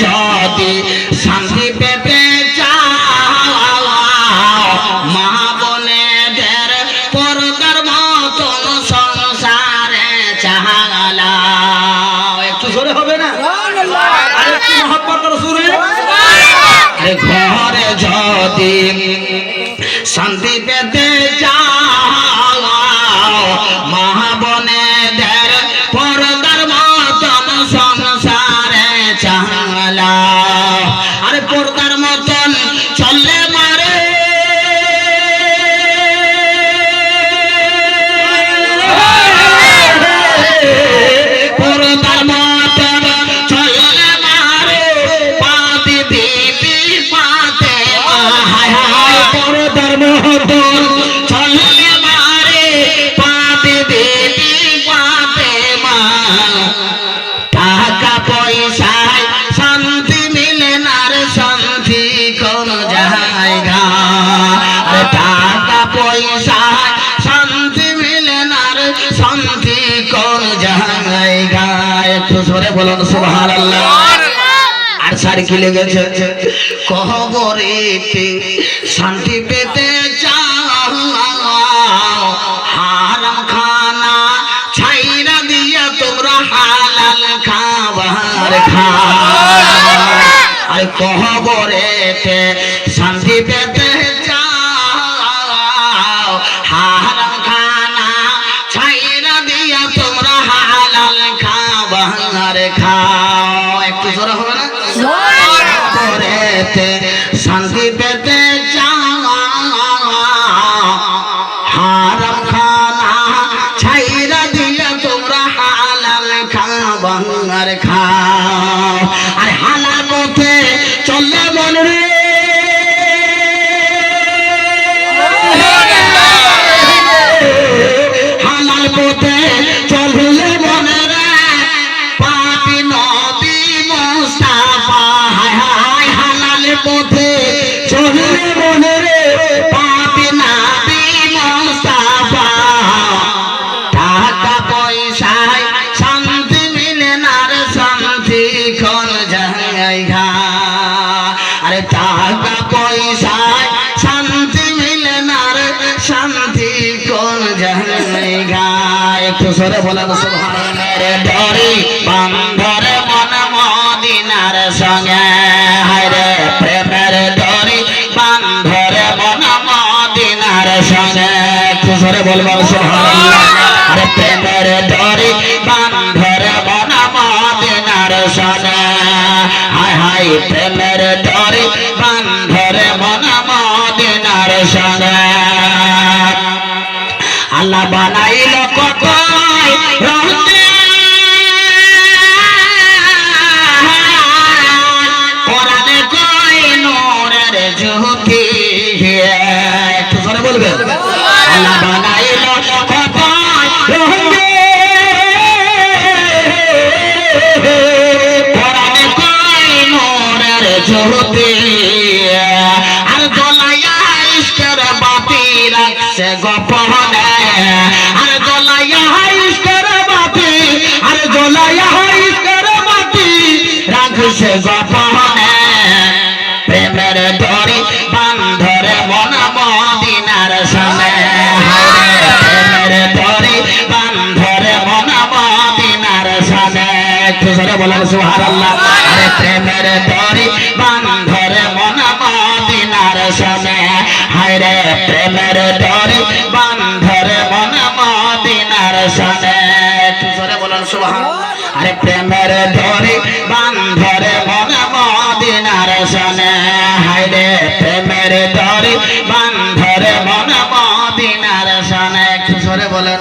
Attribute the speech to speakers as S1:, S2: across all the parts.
S1: যদি শান্তি পেতে মা বোনেদের পরদার মতন সংসারে চাহালা একটু সরে হবে না? ঘরে যদি বলুন সুবহানাল্লাহ। আর সার্কিলে গেছে কবরেতে শান্তি পেতে চাও হারাম খানা ছাইরা দিয়া তোমরা হালাল খাবার খাও। আর কবরেতে শান্তি পেতে জায়গা আরে টাকা পয়সায় শান্তি মিলে না রে, শান্তি কোন জায়গা একটু সরে বলেন, সুবহানাল্লাহ। ডরি বান্ধরে মন মদিনার সঙ্গে। হায় প্রেমের ডরি বান্ধরে মন মদিনার সঙ্গে। একটু সরে বলবেন, সুবহানাল্লাহ। আরে প্রেমের ডরি বান্ধরে মন মদিনার সঙ্গে। হায় প্রেমের ডরি বান্ধরে মন মদিনার সঙ্গে আল্লাহ বানাইল নূরের জ্যোতি আর দোলাইয়া ইশকের বাতি রাখছে গোপনে। আর দোলাইয়া ইশকের বাতি, আর দোলাইয়া ইশকের বাতি রাখছে গোপনে। প্রেমের দড়ি বান্ধরে মন মদিনার সামনে। প্রেমের দড়ি বান্ধরে মন মদিনার সামনে। একটু জোরে বলেন, সুবহানাল্লাহ। আরে প্রেমের দড়ি প্রেমের দড়ি বান্ধরে মন মদিনার একটু জোরে বলেন সুবহানাল্লাহ আরে প্রেমের দড়ি বান্ধরে মন মদিনার সামনে। হায় রে, প্রেমের দড়ি বান্ধরে মন মদিনার একটু জোরে বলেন।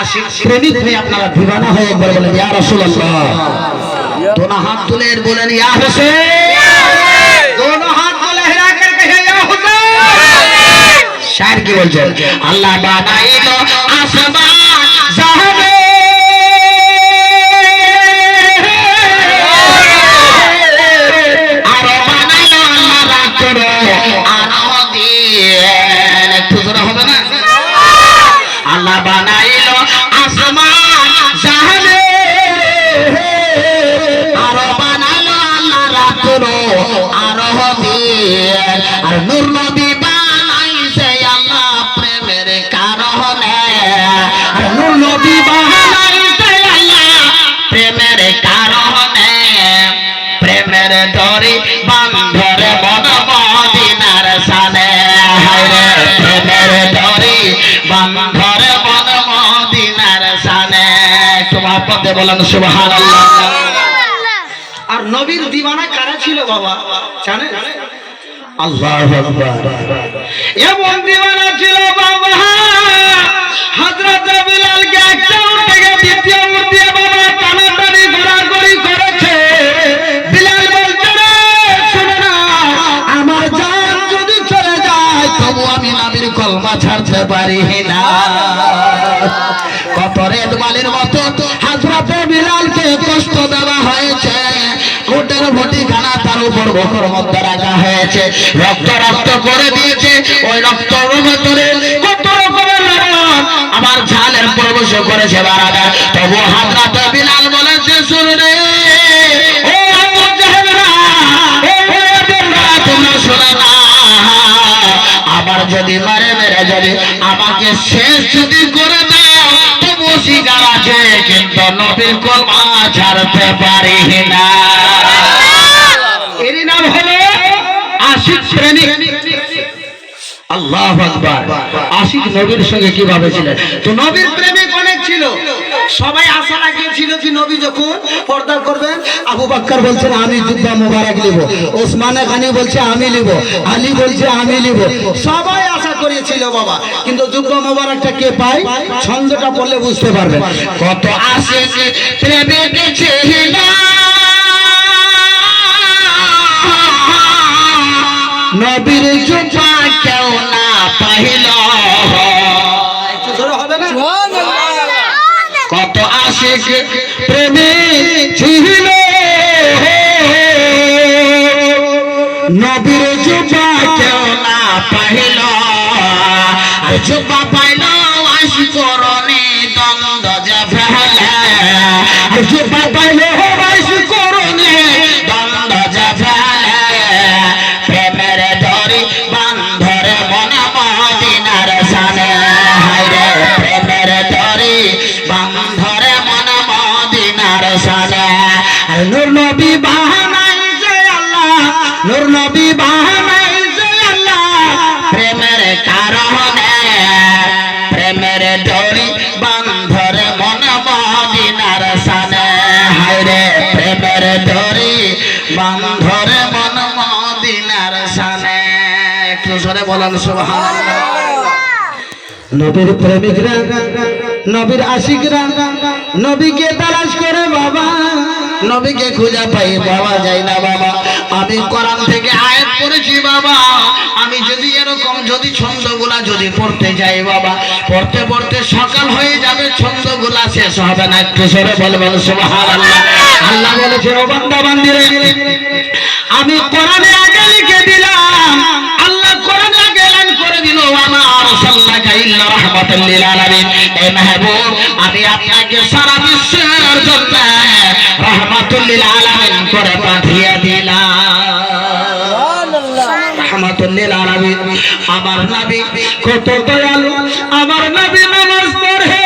S1: আশিক প্রেমিক হয়ে আপনারা দিবানা হয়ে একবার বলেন ইয়া রাসূলুল্লাহ। দোনো হাত তুলে বলেন, ইয়া হোসেন। শায়ের কি বলছেন? আল্লাহ বানাইল আসমান জাহানে। আল্লাহ বানাইল আসমান জাহানে। আরও বানালো আল্লাহ রাত্র আরও আর নূর মদিনার সানে। হায়রে মদিনার সানে। বলেন, সুবহানাল্লাহ।
S2: আর নবীর দিওয়ানা কারা ছিল বাবা? জানেন?
S1: আল্লাহু আকবার।
S2: এমন দিওয়ানা ছিল বাবা। হযরত বিলালকে একটা থেকে দ্বিতীয়
S1: কলমা ছাড়তে পারি না। কত রেদ মালির মতো হাজরাতে বিলালকে কষ্ট দেওয়া হয়েছে। কোটের ভটি খানা তার উপর বকর মধ্যে রাখা হয়েছে। রক্ত রক্ত করে দিয়েছে। ওই রক্ত ভেতরে কত রকমের আমার ঝালের প্রবেশ করেছে বারাদা। তবু হাজরাতে বিলাল বলেছে, শুনে ও যদি মারে যদি আমাকে শেষ যদি করে দাও তবু শিকার আছে, কিন্তু নবীর কলমা ছাড়তে পারি না। আল্লাহ আশিক নবীর সঙ্গে কীভাবে ছিলেন?
S2: তো নবীর ছিল সবাই আশা রাখিয়েছিল যে নবী যখন পর্দা করবেন,
S1: আবু বাক্কার বলছেন, আমি জুব্বা মোবারক নিব। ওসমানে গানি বলছে, আমি নিব। আলী বলছে, আমি নিব।
S2: সবাই আশা করিয়েছিল বাবা, কিন্তু যুগ্ম মোবারকটা কে পায়? ছন্দটা পড়লে বুঝতে পারবে
S1: কত আসে প্রেমিক ছিল নবীর জুব্বা কেউ না পাইল। আশিক প্রেমিক ছিল। সরে বলেন
S2: নবীর প্রেমিকরা, নবীর আশিকরা, নবীকে তালাশ করে, বাবা,
S1: নবীকে খুঁজে পাই পাওয়া যায় না, বাবা। আমি কোরআন থেকে আয়াত পড়েছি, বাবা। আমি যদি এরকম, যদি ছন্দগুলা যদি পড়তে যাই, বাবা, পড়তে পড়তে সকাল হয়ে যাবে, ছন্দগুলা শেষ হবে না। একটু সরে বলবেন, সুবহানাল্লাহ। আল্লাহ বলেছে ও বান্দা, বান্দিরে, আমি কোরআনে আগে লিখে দিলাম। আমি আপনাকে সারা বিশ্বের জন্য রাহমাতুল লিল আলামিন করে পাঠিয়ে দিলাম। রাহমাতুল লিল আলামিন। আমার নবী কত দয়ালু আমার নবী নামাজ পড়ে।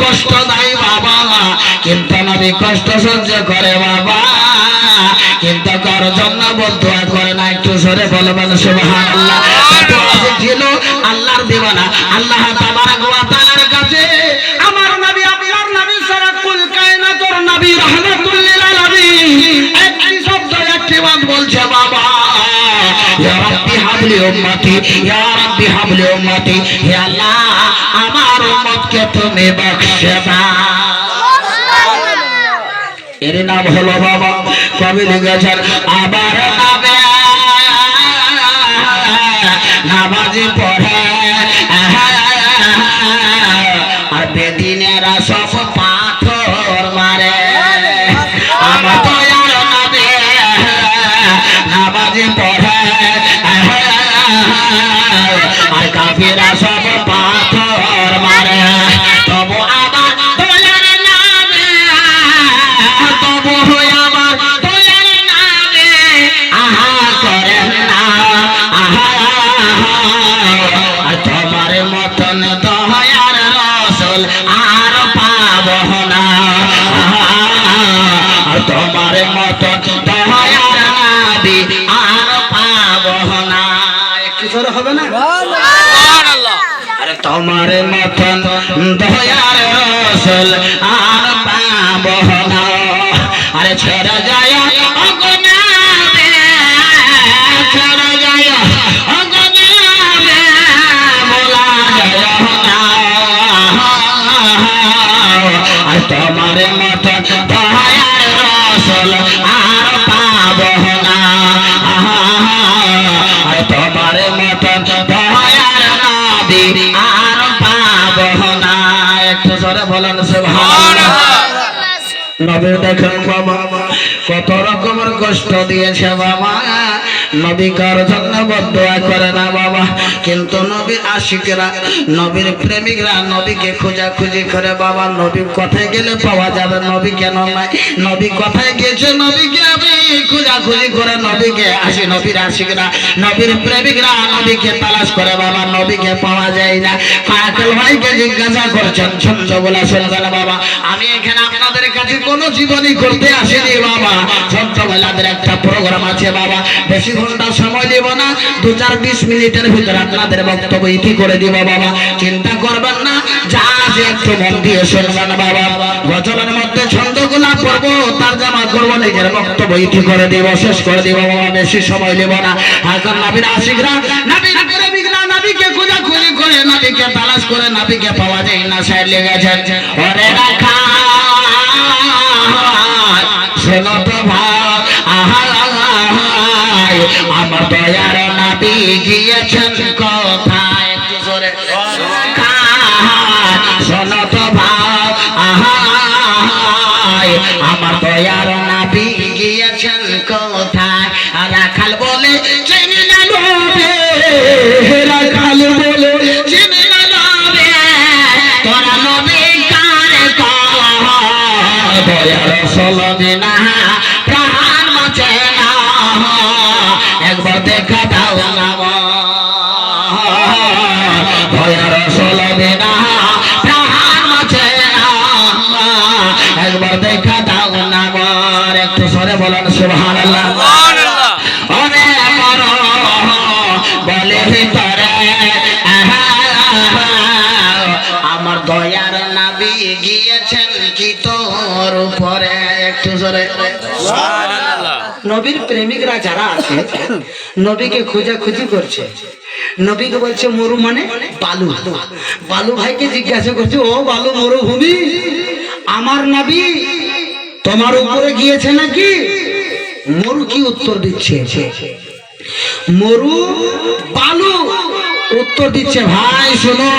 S1: কষ্ট দেয় বাবা। কিন্তু নবী কষ্ট সহ্য করে বাবা। কিন্তু কারও জন্য বদুয়া করে না? একটু সরে বলবেন আশিক ছিল আল্লাহর দিওয়ানা। আল্লাহ তাবারক ওয়া তাআলার কাছে আমার নবী আপনার নবী সারা কুল কায়নাতুর নবী রাহমাতুল লিল আলামিন। একটি শব্দ একটি বাদ বলছে বাবা ইয়া রাব্বি হাবলি উম্মতি ইয়া রাব্বি হাবলি উম্মতি হে আল্লাহ আমার উম্মতকে তুমি বখশে দাও। এর নাম হলো বাবা। কবি লিখেছেন আবার নামে নামাজি আরে নবী দেখেন বাবা কত রকমের কষ্ট দিয়েছে বাবা। নবী কার জন্য বদয়া করে না বাবা। কিন্তু নবীর আশিকরা, নবীর প্রেমিকরা নবীকে খোঁজাখুঁজি করে বাবা নবী কোথায় গেলে পাওয়া যাবে নবী কেন নাই? নবী কোথায় গেছে, নবীকে আমি খোঁজাখুঁজি করে নবীকে আসি, নবীর আশিকরা, নবীর প্রেমিকরা নবীকে তালাশ করে বাবা, নবীকে পাওয়া যায় না। ফায়াকাল ভাইকে জিজ্ঞাসা করছেন ছন্দ বলা শুনবেন বাবা, আমি এখানে আপনাদের কাছে কোনো জীবনী করতে আসিনি বাবা। ছোট্টবেলাদের একটা প্রোগ্রাম আছে বাবা। বেশি ঘণ্টা সময় দিব না, দু চার বিশ মিনিটের ভিতরে আপনাদের বক্তব্য ইতি করে দিব বাবা। চিন্তা করবেন না, যা আছে একটু মন দিয়ে শুনবেন বাবা। গজলের মধ্যে ছন্দগুলা করব তার জামা করব নিজের বক্তব্য ইতি করে দিব, শেষ করে দিব বাবা, বেশি সময় নেব না। এখন নাবির আশিকরা নাবির নাবিকে খোঁজা খুঁজি করে, নাবিকে তালাশ করে, নাবিকে পাওয়া যায় না, সাইড লেগেছে ওরে রাখা গিয়েছেন কোথায় একটু জোরে। শোনো তো ভাই আমার দয়ার নাবি গিয়েছেন কোথায়? রাখাল বলে, চিনি না রাখাল বলে, চিনি না তোরা নবী কারে দয়ার সলবে না প্রাণ বাঁচে একবার দেখা দাও একটু জোরে।
S2: নবীর প্রেমিকরা যারা আছে নবীকে খোঁজাখুঁজি করছে। নবীকে বলছে মরু মানে বালু। বালু ভাইকে জিজ্ঞাসা করছে ও বালু মরুভূমি আমার নবী তোমার উপরে গিয়েছে নাকি? মরু কি উত্তর দিচ্ছে? মরু বালু উত্তর দিচ্ছে। ভাই শোনো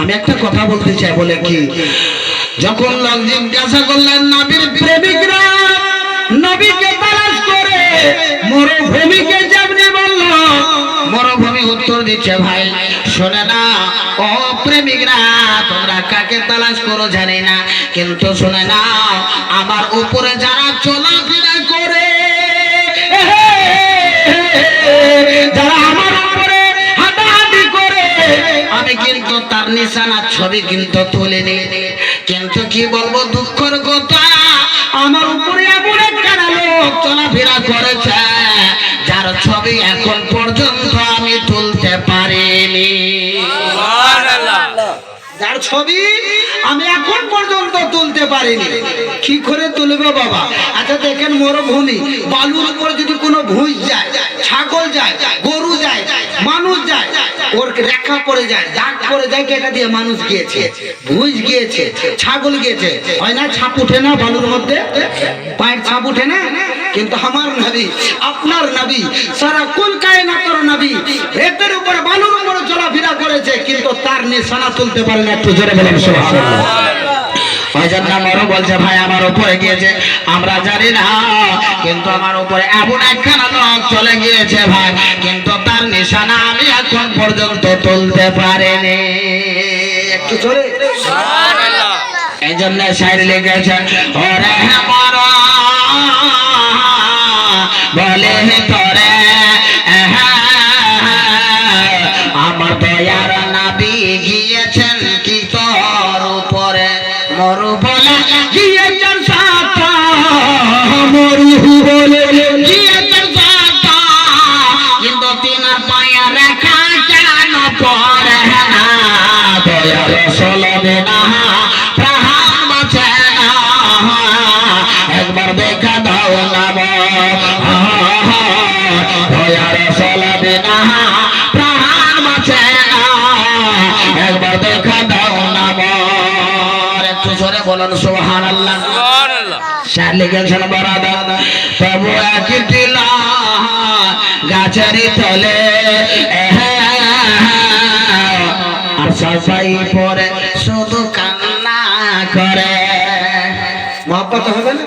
S2: আমি একটা কথা বলতে চাই বলে কি?
S1: যখন লোক জিজ্ঞাসা করলেন, নাবির
S2: প্রেমিকরা নবীকে তালাশ করে মরুভূমিকে যেমনি বলল,
S1: মরুভূমি উত্তর দিচ্ছে, ভাই, শোনে না, ও প্রেমিকরা, তোমরা কাকে তালাশ করো জানি না, কিন্তু শুনে না, আমার উপরে যারা চলাফেরা করে
S2: যারা আমার উপরে হাঁটাহাঁটি করে,
S1: আমি কিন্তু তার নিশানা ছবি কিন্তু তুলে নি কিন্তু কি বলব? দুঃখের কথা।
S2: আমার উপরে এমন একটা লোক
S1: চলাফেরা করেছে যার ছবি এখন পর্যন্ত আমি তুলতে পারিনি।
S2: যার ছবি আমি এখন পর্যন্ত তুলতে পারিনি। কি করে তুলবে বাবা? আচ্ছা দেখেন মরুভূমি বালুর উপর যদি কোনো ভুঁই যায় ছাগল যায় গরু যায় মানুষ যায় ওর রেখা পড়ে যায়, দাগ পড়ে যায় দিয়ে মানুষ গিয়েছে? ভুঁজ গিয়েছে, ছাগল গিয়েছে। হয় না, ছাপ উঠে না বালুর মধ্যে? পায়ের ছাপ উঠে না? কিন্তু আমার নাবি, আপনার নাবি, সারা কুল কায়নাতর নাবি, রেতের উপরে বালুর উপরে চলাফেরা করেছে, কিন্তু তার নিশানা তুলতে পারে না, একটু জোরে বলেন, সুবহানাল্লাহ।
S1: ওই জন্য আমারও বলছে ভাই আমার উপরে গিয়েছে। আমরা জানি না কিন্তু আমার উপরে এমন একখানা লোক চলে গিয়েছে ভাই। কিন্তু তার নিশানা আমি এখন পর্যন্ত তুলতে পারিনি।
S2: একটু
S1: এই জন্য সাইড লেগেছে ওরে মর দেখা দাও না ভয়ার চলবে না প্রাণ বাঁচে না একবার দেখা দাও না একটু জোরে বলুন সোহান আল্লাহ স্যার লিখেছেন বরাদা তবু এক দিলা গাছেরই তলে আর সবাই পরে শুধু কান্না করে।
S2: মহাব্বত হবে না?